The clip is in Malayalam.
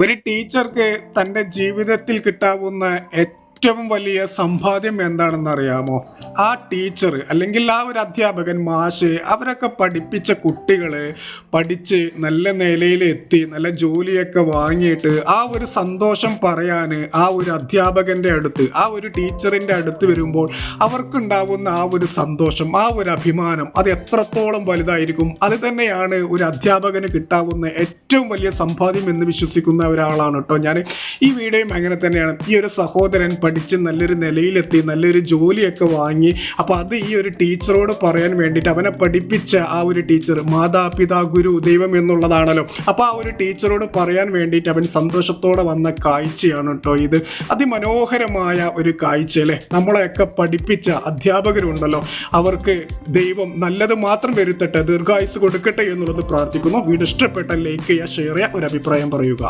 ഒരു ടീച്ചർക്ക് തന്റെ ജീവിതത്തിൽ കിട്ടാവുന്ന ഏറ്റവും വലിയ സമ്പാദ്യം എന്താണെന്ന് അറിയാമോ ആ ടീച്ചർ അല്ലെങ്കിൽ ആ ഒരു അധ്യാപകൻ മാഷ് അവരൊക്കെ പഠിപ്പിച്ച കുട്ടികൾ പഠിച്ച് നല്ല നിലയിലെത്തി നല്ല ജോലിയൊക്കെ വാങ്ങിയിട്ട് ആ ഒരു സന്തോഷം പറയാൻ ആ ഒരു അധ്യാപകന്റെ അടുത്ത് ആ ഒരു ടീച്ചറിന്റെ അടുത്ത് വരുമ്പോൾ അവർക്കുണ്ടാവുന്ന ആ ഒരു സന്തോഷം ആ ഒരു അഭിമാനം അത് എത്രത്തോളം വലുതായിരിക്കും? അത് തന്നെയാണ് ഒരു അധ്യാപകന് കിട്ടാവുന്ന ഏറ്റവും വലിയ സമ്പാദ്യം എന്ന് വിശ്വസിക്കുന്ന ഒരാളാണ് കേട്ടോ ഞാൻ ഈ വീഡിയോയും അങ്ങനെ തന്നെയാണ്. ഈ ഒരു സഹോദരൻ പഠിച്ച് നല്ലൊരു നിലയിലെത്തി നല്ലൊരു ജോലിയൊക്കെ വാങ്ങി. അപ്പോൾ അത് ഈ ഒരു ടീച്ചറോട് പറയാൻ വേണ്ടിയിട്ട് അവനെ പഠിപ്പിച്ച ആ ഒരു ടീച്ചർ മാതാപിതാ ഗുരു ദൈവം എന്നുള്ളതാണല്ലോ. അപ്പോൾ ആ ഒരു ടീച്ചറോട് പറയാൻ വേണ്ടിയിട്ട് അവൻ സന്തോഷത്തോടെ വന്ന കാഴ്ചയാണ് കേട്ടോ ഇത്. അതിമനോഹരമായ ഒരു കാഴ്ച അല്ലേ? നമ്മളെയൊക്കെ പഠിപ്പിച്ച അധ്യാപകരുണ്ടല്ലോ. അവർക്ക് ദൈവം നല്ലത് മാത്രം വരുത്തട്ടെ ദീർഘായുസ് കൊടുക്കട്ടെ എന്നുള്ളത് പ്രാർത്ഥിക്കുന്നു. വീട് ഇഷ്ടപ്പെട്ട ലൈക്ക് ചെയ്യുക ഷെയർ ചെയ്യുക ഒരു അഭിപ്രായം പറയുക.